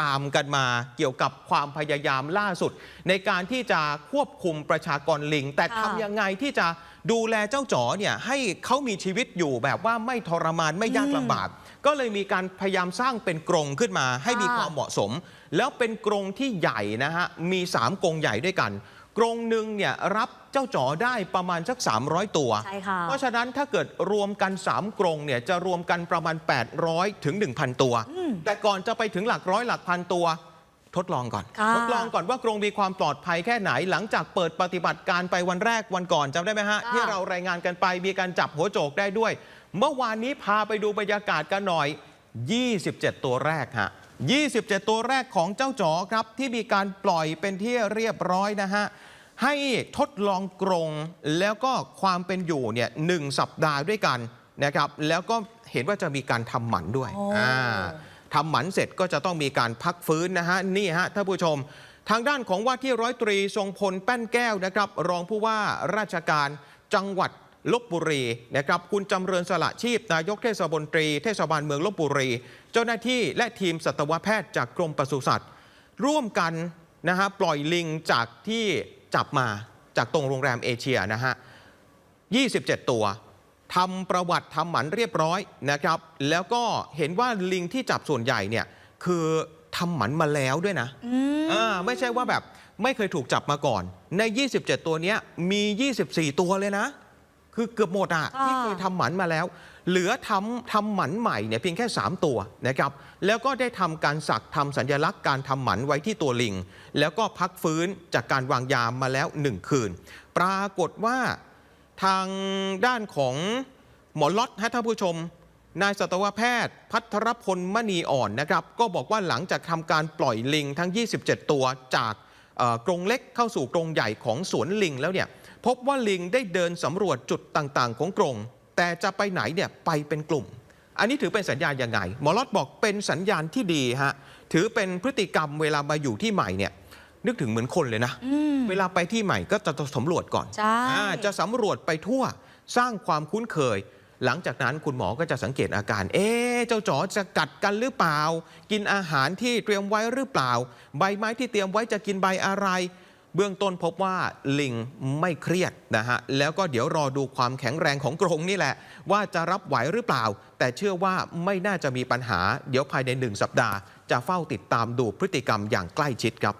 ตามกันมาเกี่ยวกับความพยายามล่าสุด ในการที่จะควบคุมประชากรลิง แต่ค่ะทำยังไงที่จะดูแลเจ้าจ๋อเนี่ยให้เขามีชีวิตอยู่แบบว่าไม่ทรมานไม่ยากอืมลำบาก ก็เลยมีการพยายามสร้างเป็นกรงขึ้นมาให้มีค่ะความเหมาะสม แล้วเป็นกรงที่ใหญ่นะฮะมี 3กรงใหญ่ด้วยกัน กรงหนึ่งเนี่ยรับเจ้าจ๋อได้ประมาณสัก 300 ตัว ใช่ค่ะ เพราะฉะนั้นถ้าเกิดรวมกัน 3 กรงเนี่ยจะรวมกันประมาณ 800 ถึง 1,000 ตัว อืมแต่ก่อนจะไปถึงหลักร้อยหลักพันตัว ทดลองก่อน ค่ะ ทดลองก่อนว่ากรงมีความปลอดภัยแค่ไหนหลังจากเปิดปฏิบัติการไปวันแรกวันก่อนจำได้ไหมฮะค่ะที่เรารายงานกันไปมีการจับหัวโจกได้ด้วย เมื่อวานนี้พาไปดูบรรยากาศกันหน่อย 27 ตัวแรกฮะ 27 ตัวแรกของเจ้าจ๋อครับ ที่มีการปล่อยเป็นที่เรียบร้อยนะฮะ ให้ทดลองกรงแล้วก็ความเป็นอยู่เนี่ยหนึ่งสัปดาห์ด้วยกันนะครับ แล้วก็เห็นว่าจะมีการทำหมันด้วยโอ้อ่าทำหมันเสร็จก็จะต้องมีการพักฟื้นนะฮะ นี่ฮะท่านผู้ชม ทางด้านของว่าที่ร้อยตรีทรงพลแป้นแก้วนะครับ รองผู้ว่าราชการจังหวัด ลบบุรีนะครับคุณจำเริญสละชีพ นายกเทศบนตรี เทศบาลเมืองลบบุรี เจ้าหน้าที่และทีมสัตวแพทย์จากกรมปศุสัตว์ ร่วมกันนะฮะปล่อยลิงจากที่จับมาจากตรงโรงแรมเอเชียนะฮะ 27 ตัวทำประวัติทำหมันเรียบร้อยนะครับ แล้วก็เห็นว่าลิงที่จับส่วนใหญ่เนี่ยคือทำหมันมาแล้วด้วยนะอืมอ่าไม่ใช่ว่าแบบไม่เคยถูกจับมาก่อน ใน 27 ตัวเนี้ยมี 24 ตัวเลยนะ คือเกือบหมดอะค่ะ ที่เคยทำหมันมาแล้ว เหลือทำทำหมันใหม่เนี่ยเพียงแค่ 3 ตัวนะครับแล้วก็ได้ทำการสักทำสัญลักษณ์การทำหมันไว้ที่ตัวลิง แล้วก็พักฟื้นจากการวางยามาแล้ว 1 คืน ปรากฏว่าทางด้านของหมอล็อตฮะท่านผู้ชม นายสัตวแพทย์ พัทรพลมณีอ่อนนะครับ ก็บอกว่าหลังจากทำการปล่อยลิงทั้ง 27 ตัวจากเอ่อกรงเล็กเข้าสู่กรงใหญ่ของสวนลิงแล้วเนี่ย พบว่าลิงได้เดินสำรวจจุดต่างๆ ของกรง แต่จะไปไหนเนี่ยไปเป็นกลุ่ม อันนี้ถือเป็นสัญญาณยังไง หมอล็อตบอกเป็นสัญญาณที่ดีฮะถือเป็นพฤติกรรมเวลามาอยู่ที่ใหม่เนี่ยนึกถึงเหมือนคนเลยนะอืมเวลาไปที่ใหม่ก็จะสำรวจก่อนใช่อ่าจะสำรวจไปทั่วสร้างความคุ้นเคย หลังจากนั้นคุณหมอก็จะสังเกตอาการ เอ๊ะเจ้าจ๋อจะกัดกันหรือเปล่า กินอาหารที่เตรียมไว้หรือเปล่า ใบไม้ที่เตรียมไว้จะกินใบอะไร เบื้องต้นพบว่าลิงไม่เครียดนะฮะแล้วก็เดี๋ยวรอดูความแข็งแรงของกรงนี่แหละ ว่าจะรับไหวหรือเปล่า แต่เชื่อว่าไม่น่าจะมีปัญหา เดี๋ยวภายในหนึ่งสัปดาห์ จะเฝ้าติดตามดูพฤติกรรมอย่างใกล้ชิดครับ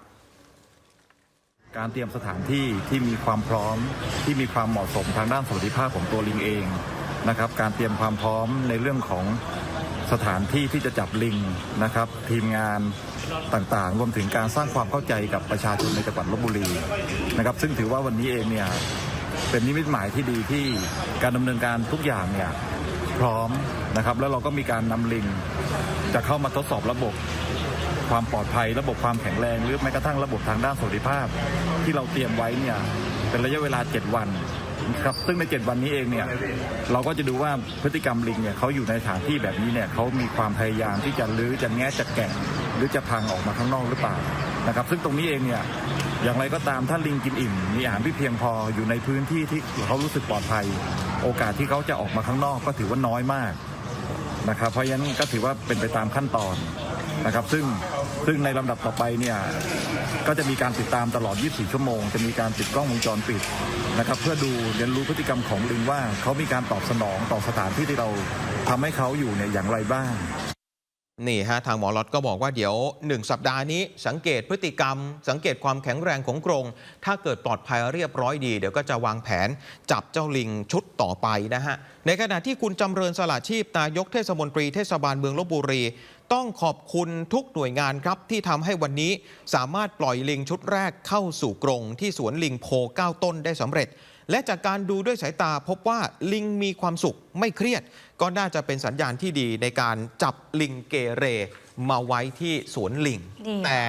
การเตรียมสถานที่ที่มีความพร้อมที่มีความเหมาะสมทางด้านสวัสดิภาพของตัวลิงเองนะครับการเตรียมความพร้อมในเรื่องของ สถานที่ที่จะจับลิงนะครับ ทีมงานต่างๆ รวมถึงการสร้างความเข้าใจกับประชาชนในจังหวัดลบบุรีนะครับ ซึ่งถือว่าวันนี้เองเนี่ยเป็นนิมิตหมายที่ดีที่การดำเนินการทุกอย่างเนี่ยพร้อมนะครับ แล้วเราก็มีการนำลิง จะเข้ามาทดสอบระบบความปลอดภัย ระบบความแข็งแรง หรือแม้กระทั่งระบบทางด้านสวัสดิภาพ ที่เราเตรียมไว้เนี่ยเป็นระยะเวลา 7 วัน ครับซึ่งใน 7 วันนี้เองเนี่ยเราก็จะดูว่าพฤติกรรมลิงเนี่ยเขาอยู่ในสถานที่แบบนี้เนี่ยเขามีความพยายามที่จะลื้อจะแงะจะแกะหรือจะพังออกมาข้างนอกหรือเปล่านะครับ ซึ่งตรงนี้เองเนี่ยอย่างไรก็ตามถ้าลิงกินอิ่มมีอาหารที่เพียงพออยู่ในพื้นที่ที่เขารู้สึกปลอดภัย โอกาสที่เขาจะออกมาข้างนอกก็ถือว่าน้อยมากนะครับเพราะฉะนั้นก็ถือว่าเป็นไปตามขั้นตอนนะครับ ซึ่ง ซึ่งในลำดับต่อไปเนี่ยก็จะมีการติดตามตลอด 24 ชั่วโมง จะมีการติดกล้องวงจรปิดนะครับ เพื่อดูเรียนรู้พฤติกรรมของลิงว่าเขามีการตอบสนองต่อสถานที่ที่เราทำให้เขาอยู่เนี่ยอย่างไรบ้าง นี่ฮะทางหมอล็อตก็บอกว่าเดี๋ยว 1 สัปดาห์นี้สังเกตพฤติกรรม สังเกตความแข็งแรงของกรง ถ้าเกิดปลอดภัยเรียบร้อยดี เดี๋ยวก็จะวางแผนจับเจ้าลิงชุดต่อไปนะฮะ ในขณะที่คุณจำเริญสละชีพนายกเทศมนตรีเทศบาลเมืองลบบุรี ต้องขอบคุณทุกหน่วยงานครับ ที่ทำให้วันนี้สามารถปล่อยลิงชุดแรกเข้าสู่กรงที่สวนลิงโพเก้าต้นได้สำเร็จ และจากการดูด้วยสายตาพบว่าลิงมีความสุขไม่เครียด ก็น่าจะเป็นสัญญาณที่ดีในการจับลิงเกเรมาไว้ที่สวนลิงนี่แต่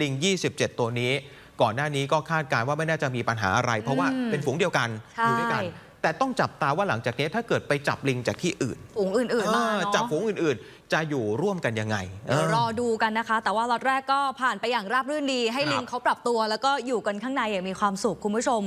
ลิง 27 ตัวนี้ ก่อนหน้านี้ก็คาดการณ์ว่าไม่น่าจะมีปัญหาอะไร เพราะว่าอืมเป็นฝูงเดียวกันใช่ อยู่ด้วยกัน แต่ต้องจับตาว่าหลังจากนี้ถ้าเกิดไปจับลิงจากที่อื่นฝูงอื่นๆมาเออเนาะจับฝูงอื่นๆ จะอยู่ร่วมกันยังไงเดี๋ยวเออรอดูกันนะคะ แต่ว่าล็อตแรกก็ผ่านไปอย่างราบรื่นดี ให้ครับลิงเขาปรับตัว แล้วก็อยู่กันข้างในอย่างมีความสุขคุณผู้ชม